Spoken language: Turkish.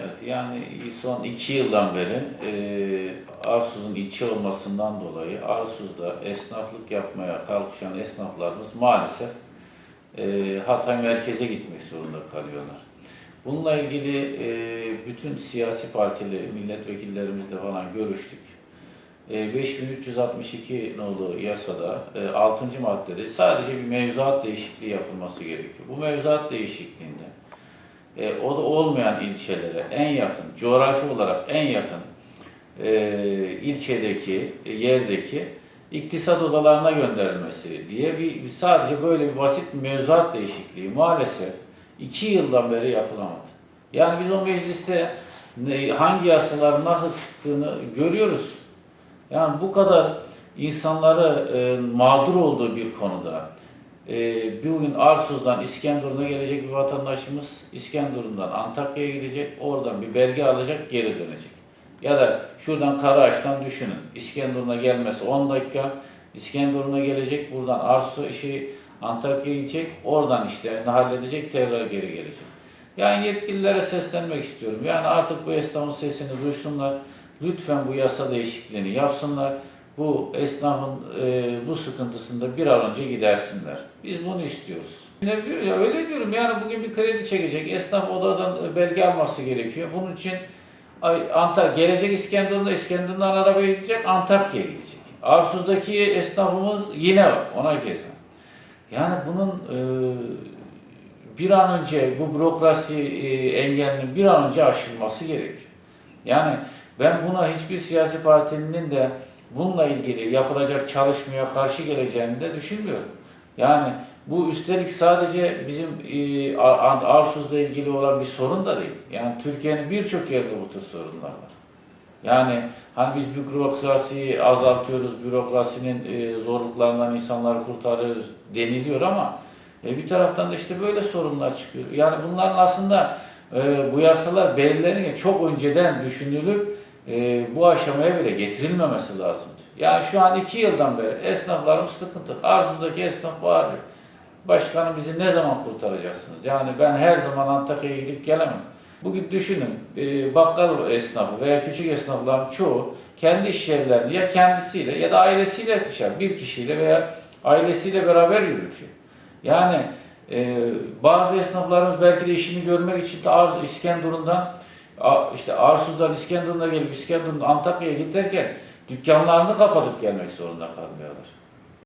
Evet yani son iki yıldan beri e, Arsuz'un içi olmasından dolayı Arsuz'da esnaflık yapmaya kalkışan esnaflarımız maalesef e, Hatay merkeze gitmek zorunda kalıyorlar. Bununla ilgili e, bütün siyasi partili milletvekillerimizle falan görüştük. E, 5362 nolu yasada e, 6. maddede sadece bir mevzuat değişikliği yapılması gerekiyor. Bu mevzuat değişikliğinde e, o da olmayan ilçelere en yakın, coğrafi olarak en yakın e, ilçedeki, e, yerdeki iktisat odalarına gönderilmesi diye bir sadece böyle bir basit mevzuat değişikliği maalesef iki yıldan beri yapılamadı. Yani biz o mecliste hangi yasaların nasıl çıktığını görüyoruz. Yani bu kadar insanları e, mağdur olduğu bir konuda e, bugün Arsuz'dan İskenderun'a gelecek bir vatandaşımız İskenderun'dan Antakya'ya gidecek, oradan bir belge alacak, geri dönecek. Ya da şuradan Karaağaç'tan düşünün. İskenderun'a gelmesi 10 dakika, İskenderun'a gelecek, buradan Arsu işi Antakya'ya gidecek, oradan işlerini halledecek, tekrar geri gelecek. Yani yetkililere seslenmek istiyorum. Yani artık bu esnafın sesini duysunlar. Lütfen bu yasa değişikliğini yapsınlar. Bu esnafın e, bu sıkıntısında bir an önce gidersinler. Biz bunu istiyoruz. Ne biliyor ya öyle diyorum yani bugün bir kredi çekecek. Esnaf odadan belge alması gerekiyor. Bunun için Antalya gelecek İskenderun'da İskenderun'dan arabaya gidecek Antakya'ya gidecek. Arsuz'daki esnafımız yine ona keza. Yani bunun e, bir an önce bu bürokrasi e, engelinin bir an önce aşılması gerekiyor. Yani ben buna hiçbir siyasi partinin de bununla ilgili yapılacak çalışmaya karşı geleceğini de düşünmüyorum. Yani bu üstelik sadece bizim e, Ar- Arsuz'la ilgili olan bir sorun da değil. Yani Türkiye'nin birçok yerinde bu tür sorunlar var. Yani hani biz bürokrasiyi azaltıyoruz, bürokrasinin e, zorluklarından insanları kurtarıyoruz deniliyor ama e, bir taraftan da işte böyle sorunlar çıkıyor. Yani bunların aslında e, bu yasalar belirlenirken çok önceden düşünülüp e, bu aşamaya bile getirilmemesi lazımdı. Yani şu an iki yıldan beri esnaflarımız sıkıntı. Arzu'daki esnaf bağırıyor. Başkanım bizi ne zaman kurtaracaksınız? Yani ben her zaman Antakya'ya gidip gelemem. Bugün düşünün e, bakkal esnafı veya küçük esnafların çoğu kendi iş yerlerini ya kendisiyle ya da ailesiyle dışarı bir kişiyle veya ailesiyle beraber yürütüyor. Yani e, bazı esnaflarımız belki de işini görmek için de Arzu, İskenderun'dan a- işte Arsuz'dan İskenderun'a gelip İskenderun'dan Antakya'ya giderken dükkanlarını kapatıp gelmek zorunda kalmıyorlar.